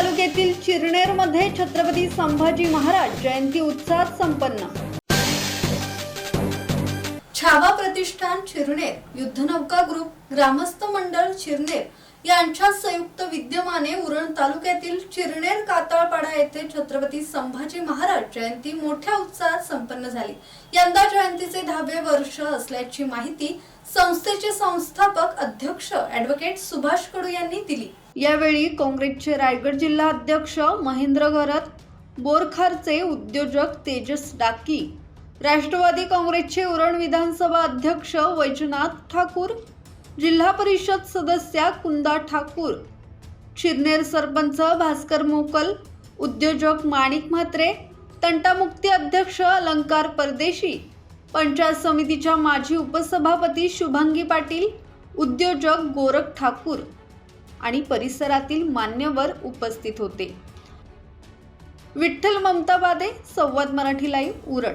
तालुक्यातील चिरणेरमध्ये छत्रपती संभाजी महाराज जयंती उत्साहात संपन्न. छावा प्रतिष्ठान चिरनेर युद्धनौका ग्रुप ग्रामस्थ मंडळ चिरनेर यांच्या संयुक्त विद्यमाने उरण तालुक्यातील चिरनेर काताळपाडा येथे छत्रपती संभाजी महाराज जयंती मोठ्या उत्साहात संपन्न झाली. यंदा जयंतीचे दहावे वर्ष असल्याची माहिती संस्थेचे संस्थापक अध्यक्ष ऍडव्होकेट सुभाष कडू यांनी दिली. यावेळी काँग्रेसचे रायगड जिल्हा अध्यक्ष महेंद्र गरत बोरखारचे उद्योजक तेजस डाकी राष्ट्रवादी काँग्रेसचे उरण विधानसभा अध्यक्ष वैजनाथ ठाकूर जिल्हा परिषद सदस्या कुंदा ठाकूर शिरनेर सरपंच भास्कर मोकल उद्योजक माणिक म्हात्रे तंटामुक्ती अध्यक्ष अलंकार परदेशी पंचायत समितीच्या माजी उपसभापती शुभांगी पाटील उद्योजक गोरख ठाकूर आणि परिसरातील मान्यवर उपस्थित होते. विठ्ठल ममताबादे संवाद मराठी लाईव्ह उरण.